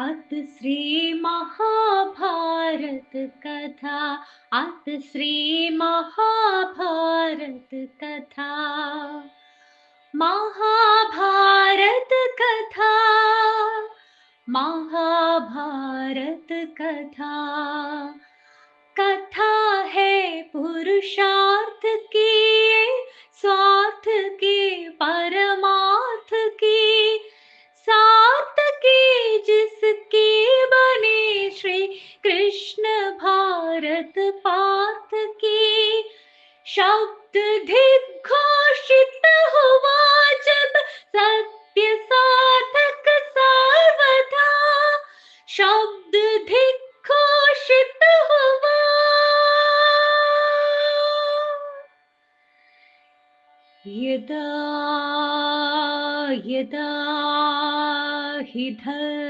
अत श्री महाभारत कथा अत श्री महाभारत कथा। महाभारत कथा महाभारत कथा। कथा है पुरुषार्थ की, स्वार्थ के, परमार्थ की। कृष्ण भारत पार्थ की शब्द घोषित हुआ जब सत्य साधक सर्वथा शब्द घोषित हुआ। यदा यदा हि धर्मस्य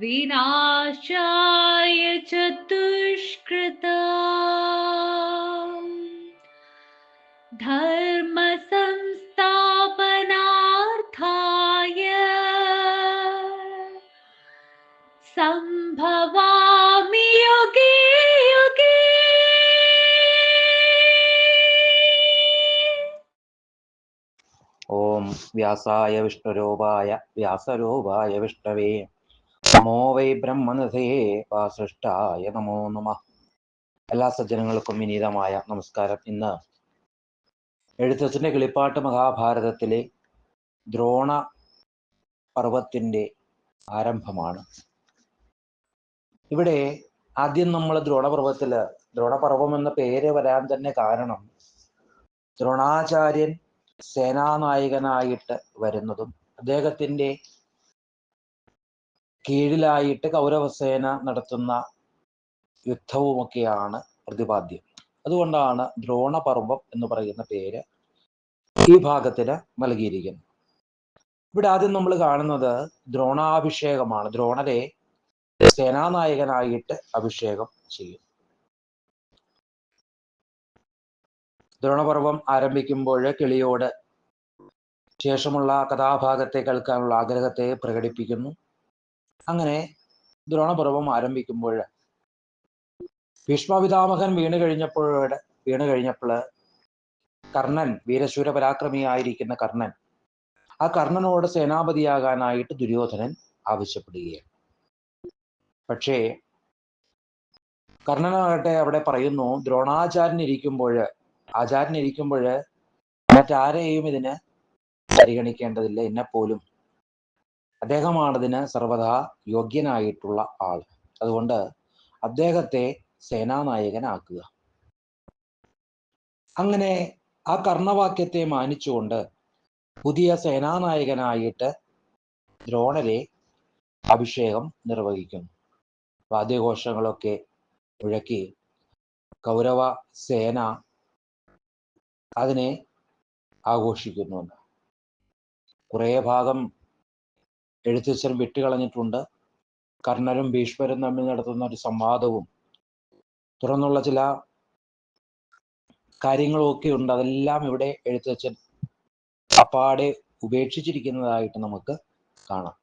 विनाशाय चतुष्कृता धर्मसंस्थापनार्थाय सम्भवामि युगे युगे। ॐ व्यासाय विष्णुरोवाय व्यासरोवाय विष्णवे। നമോ വൈ ബ്രഹ്മനസേ വാസൃഷ്ടായ നമോ നമ എല്ലാ സജ്ജനങ്ങൾക്കും വിനീതമായ നമസ്കാരം ഇന്ന്. എഴുത്തച്ഛന്റെ കിളിപ്പാട്ട് മഹാഭാരതത്തിലെ ദ്രോണ പർവത്തിന്റെ ആരംഭമാണ്. ഇവിടെ ആദ്യം നമ്മൾ ദ്രോണപർവത്തിൽ ദ്രോണപർവം എന്ന പേര് വരാൻ തന്നെ കാരണം ദ്രോണാചാര്യൻ സേനാനായകനായിട്ട് വരുന്നതും അദ്ദേഹത്തിന്റെ കീഴിലായിട്ട് കൗരവസേന നടത്തുന്ന യുദ്ധവുമൊക്കെയാണ് പ്രതിപാദ്യം. അതുകൊണ്ടാണ് ദ്രോണപർവം എന്ന് പറയുന്ന പേര് ഈ ഭാഗത്തിന് നൽകിയിരിക്കുന്നത്. ഇവിടെ ആദ്യം നമ്മൾ കാണുന്നത് ദ്രോണാഭിഷേകമാണ്. ദ്രോണരെ സേനാനായകനായിട്ട് അഭിഷേകം ചെയ്യും. ദ്രോണപർവം ആരംഭിക്കുമ്പോൾ കിളിയോട് ശേഷമുള്ള കഥാഭാഗത്തെ കേൾക്കാനുള്ള ആഗ്രഹത്തെ പ്രകടിപ്പിക്കുന്നു. അങ്ങനെ ദ്രോണപർവം ആരംഭിക്കുമ്പോൾ ഭീഷ്മപിതാമഹൻ വീണ് കഴിഞ്ഞപ്പോഴോട് വീണ് കഴിഞ്ഞപ്പോൾ കർണൻ വീരശൂര പരാക്രമിയായിരിക്കുന്ന കർണൻ ആ കർണനോട് സേനാപതിയാകാനായിട്ട് ദുര്യോധനൻ ആവശ്യപ്പെടുകയാണ്. പക്ഷേ കർണനാകട്ടെ അവിടെ പറയുന്നു ആചാര്യൻ ഇരിക്കുമ്പോൾ മറ്റാരെയും ഇതിന് പരിഗണിക്കേണ്ടതില്ല. എന്നെപ്പോലും അദ്ദേഹമാണ് ഇതിന് സർവദാ യോഗ്യനായിട്ടുള്ള ആൾ. അതുകൊണ്ട് അദ്ദേഹത്തെ സേനാനായകനാക്കുക. അങ്ങനെ ആ കർണവാക്യത്തെ മാനിച്ചുകൊണ്ട് പുതിയ സേനാനായകനായിട്ട് ദ്രോണരെ അഭിഷേകം നിർവഹിക്കുന്നു. വാദ്യഘോഷങ്ങളൊക്കെ മുഴക്കി കൗരവ സേന അതിനെ ആഘോഷിക്കുന്നുണ്ട്. കുറേ ഭാഗം എഴുത്തച്ഛൻ വിട്ടുകളഞ്ഞിട്ടുണ്ട്. കർണരും ഭീഷ്മരും തമ്മിൽ നടത്തുന്ന ഒരു സംവാദവും തുടർന്നുള്ള ചില കാര്യങ്ങളൊക്കെ ഉണ്ട്. അതെല്ലാം ഇവിടെ എഴുത്തച്ഛൻ അപ്പാടെ ഉപേക്ഷിച്ചിരിക്കുന്നതായിട്ട് നമുക്ക് കാണാം.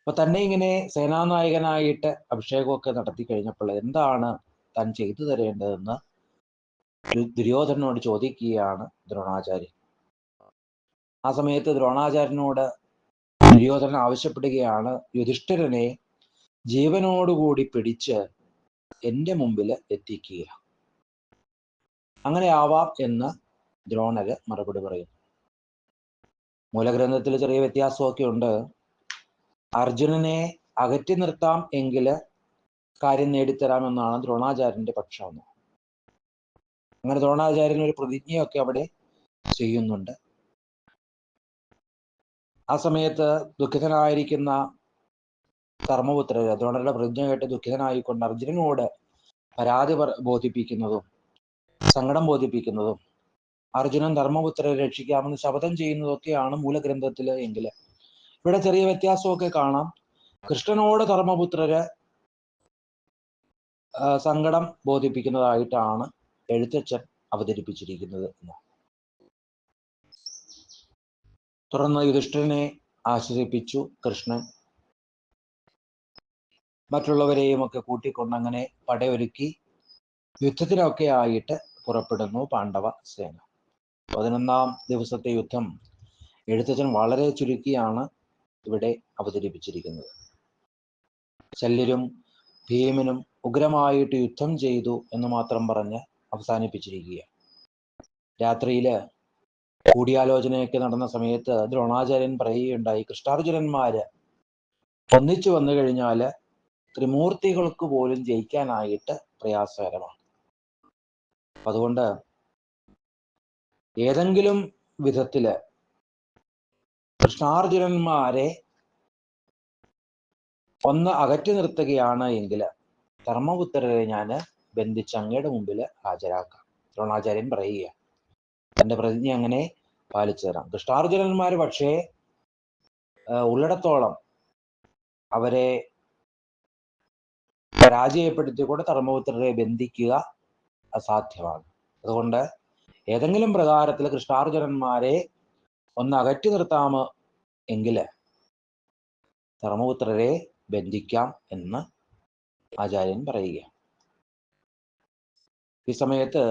അപ്പൊ തന്നെ ഇങ്ങനെ സേനാനായകനായിട്ട് അഭിഷേകമൊക്കെ നടത്തി കഴിഞ്ഞപ്പോൾ എന്താണ് താൻ ചെയ്തു തരേണ്ടതെന്ന് ദുര്യോധനോട് ചോദിക്കുകയാണ് ദ്രോണാചാര്യൻ. ആ സമയത്ത് ദ്രോണാചാര്യനോട് ദുര്യോധനൻ ആവശ്യപ്പെടുകയാണ് യുധിഷ്ഠിരനെ ജീവനോടുകൂടി പിടിച്ച് എന്റെ മുമ്പിൽ എത്തിക്കുക. അങ്ങനെ ആവാം എന്ന് ദ്രോണര് മറുപടി പറയുന്നു. മൂലഗ്രന്ഥത്തിൽ ചെറിയ വ്യത്യാസമൊക്കെ ഉണ്ട്. അർജുനനെ അകറ്റി നിർത്താം എങ്കിൽ കാര്യം നേടിത്തരാമെന്നാണ് ദ്രോണാചാര്യന്റെ പക്ഷം. അങ്ങനെ ദ്രോണാചാര്യൻ ഒരു പ്രതിജ്ഞയൊക്കെ അവിടെ ചെയ്യുന്നുണ്ട്. ആ സമയത്ത് ദുഃഖിതനായിരിക്കുന്ന ധർമ്മപുത്രര് ദ്രോണരുടെ പ്രതിജ്ഞ കേട്ട് ദുഃഖിതനായിക്കൊണ്ട് അർജുനനോട് പരാതി ബോധിപ്പിക്കുന്നതും സങ്കടം ബോധിപ്പിക്കുന്നതും അർജുനൻ ധർമ്മപുത്രരെ രക്ഷിക്കാമെന്ന് ശപഥം ചെയ്യുന്നതൊക്കെയാണ് മൂലഗ്രന്ഥത്തിൽ എങ്കിൽ ഇവിടെ ചെറിയ വ്യത്യാസമൊക്കെ കാണാം. കൃഷ്ണനോട് ധർമ്മപുത്രര് സങ്കടം ബോധിപ്പിക്കുന്നതായിട്ടാണ് എഴുത്തച്ഛൻ അവതരിപ്പിച്ചിരിക്കുന്നത് എന്ന്. തുടർന്ന് യുധിഷ്ഠിരനെ ആശ്വസിപ്പിച്ചു കൃഷ്ണൻ. മറ്റുള്ളവരെയും ഒക്കെ കൂട്ടിക്കൊണ്ട് അങ്ങനെ പടയൊരുക്കി യുദ്ധത്തിനൊക്കെ ആയിട്ട് പുറപ്പെടുന്നു പാണ്ഡവ സേന. പതിനൊന്നാം ദിവസത്തെ യുദ്ധം എഴുത്തച്ഛൻ വളരെ ചുരുക്കിയാണ് ഇവിടെ അവതരിപ്പിച്ചിരിക്കുന്നത്. ശല്യരും ഭീമനും ഉഗ്രമായിട്ട് യുദ്ധം ചെയ്തു എന്ന് മാത്രം പറഞ്ഞ് അവസാനിപ്പിച്ചിരിക്കുക രാത്രിയിൽ കൂടിയാലോചനയൊക്കെ നടന്ന സമയത്ത് ദ്രോണാചാര്യൻ പറയുകയുണ്ടായി കൃഷ്ണാർജുനന്മാര് ഒന്നിച്ചു വന്നു കഴിഞ്ഞാൽ ത്രിമൂർത്തികൾക്ക് പോലും ജയിക്കാനായിട്ട് പ്രയാസകരമാണ്. അതുകൊണ്ട് ഏതെങ്കിലും വിധത്തിൽ കൃഷ്ണാർജുനന്മാരെ ഒന്ന് അകറ്റി നിർത്തുകയാണ് എങ്കിൽ ധർമ്മപുത്രരെ ഞാൻ ബന്ധിച്ച് അങ്ങയുടെ മുമ്പിൽ ഹാജരാക്കാം. ദ്രോണാചാര്യൻ പറയുക തന്റെ പ്രതിജ്ഞ അങ്ങനെ പാലിച്ചു തരാം. കൃഷ്ണാർജുനന്മാർ പക്ഷേ ഉള്ളിടത്തോളം അവരെ പരാജയപ്പെടുത്തിക്കൊണ്ട് ധർമ്മപുത്രരെ ബന്ധിക്കുക അസാധ്യമാണ്. അതുകൊണ്ട് ഏതെങ്കിലും പ്രകാരത്തിൽ കൃഷ്ണാർജുനന്മാരെ ഒന്ന് അകറ്റി നിർത്താമോ എങ്കിൽ ധർമ്മപുത്രരെ ബന്ധിക്കാം എന്ന് ആചാര്യൻ പറയുക ഈ സമയത്ത്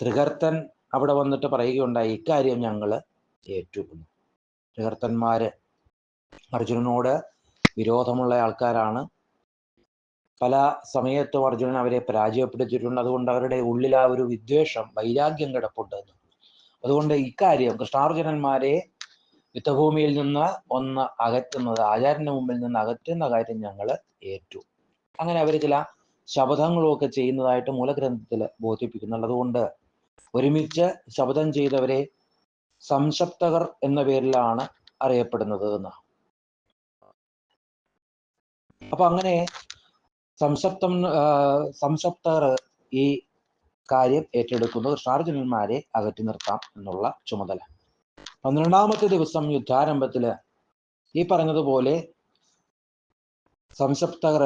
ത്രികർത്തൻ അവിടെ വന്നിട്ട് പറയുകയുണ്ടായി ഇക്കാര്യം ഞങ്ങൾ ഏറ്റുക്കുന്നു ത്രികർത്തന്മാര് അർജുനനോട് വിരോധമുള്ള ആൾക്കാരാണ്. പല സമയത്തും അർജുനൻ അവരെ പരാജയപ്പെടുത്തിയിട്ടുണ്ട്. അതുകൊണ്ട് അവരുടെ ഉള്ളിൽ ആ ഒരു വിദ്വേഷം വൈരാഗ്യം കിടപ്പുണ്ട്. അതുകൊണ്ട് ഇക്കാര്യം കൃഷ്ണാർജുനന്മാരെ യുദ്ധഭൂമിയിൽ നിന്ന് ഒന്ന് അകറ്റുന്നത് ആചാര്യന്റെ മുമ്പിൽ നിന്ന് അകറ്റുന്ന കാര്യം ഞങ്ങൾ ഏറ്റു. അങ്ങനെ അവർ ചില ശപഥങ്ങളും ഒക്കെ ചെയ്യുന്നതായിട്ട് മൂലഗ്രന്ഥത്തിൽ ബോധിപ്പിക്കുന്നുണ്ട്. അതുകൊണ്ട് ഒരുമിച്ച് ശപഥം ചെയ്തവരെ സംശപ്തകർ എന്ന പേരിലാണ് അറിയപ്പെടുന്നത് എന്ന്. അപ്പൊ അങ്ങനെ സംശപ്തം സംശപ്തർ ഈ കാര്യം ഏറ്റെടുക്കുന്നു. കൃഷ്ണാർജുനന്മാരെ അകറ്റി നിർത്താം എന്നുള്ള ചുമതല. പന്ത്രണ്ടാമത്തെ ദിവസം യുദ്ധാരംഭത്തിൽ ഈ പറഞ്ഞതുപോലെ സംശപ്തകർ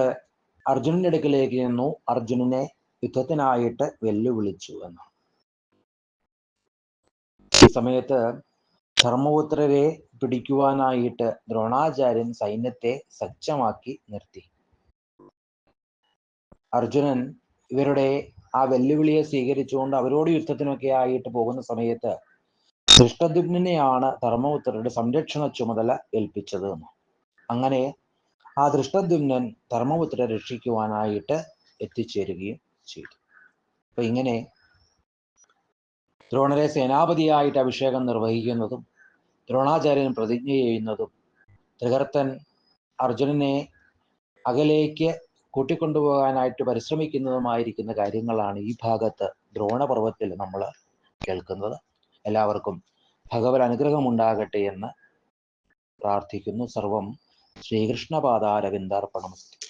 അർജുനന്റെ അടുക്കലേക്ക് ചെന്നു. അർജുനനെ യുദ്ധത്തിനായിട്ട് വെല്ലുവിളിച്ചു എന്ന്. സമയത്ത് ധർമ്മപുത്രരെ പിടിക്കുവാനായിട്ട് ദ്രോണാചാര്യൻ സൈന്യത്തെ സജ്ജമാക്കി നിർത്തി. അർജുനൻ ഇവരുടെ ആ വെല്ലുവിളിയെ സ്വീകരിച്ചുകൊണ്ട് അവരോട് യുദ്ധത്തിനൊക്കെ ആയിട്ട് പോകുന്ന സമയത്ത് ദൃഷ്ടദ്യുമ്നെയാണ് ധർമ്മപുത്രരുടെ സംരക്ഷണ ചുമതല ഏൽപ്പിച്ചത്. അങ്ങനെ ആ ദൃഷ്ടദ്യുമ്നൻ ധർമ്മപുത്രരെ രക്ഷിക്കുവാനായിട്ട് എത്തിച്ചേരുകയും ചെയ്തു. അപ്പൊ ഇങ്ങനെ ദ്രോണരെ സേനാപതിയായിട്ട് അഭിഷേകം നിർവഹിക്കുന്നതും ദ്രോണാചാര്യൻ പ്രതിജ്ഞ ചെയ്യുന്നതും ത്രികർത്തൻ അർജുനനെ അകലേക്ക് കൂട്ടിക്കൊണ്ടുപോകാനായിട്ട് പരിശ്രമിക്കുന്നതുമായിരിക്കുന്ന കാര്യങ്ങളാണ് ഈ ഭാഗത്ത് ദ്രോണപർവത്തിൽ നമ്മൾ കേൾക്കുന്നത്. എല്ലാവർക്കും ഭഗവത് അനുഗ്രഹം ഉണ്ടാകട്ടെ എന്ന് പ്രാർത്ഥിക്കുന്നു. സർവം ശ്രീകൃഷ്ണപാദാരവിന്ദാർപ്പണമസ്തു.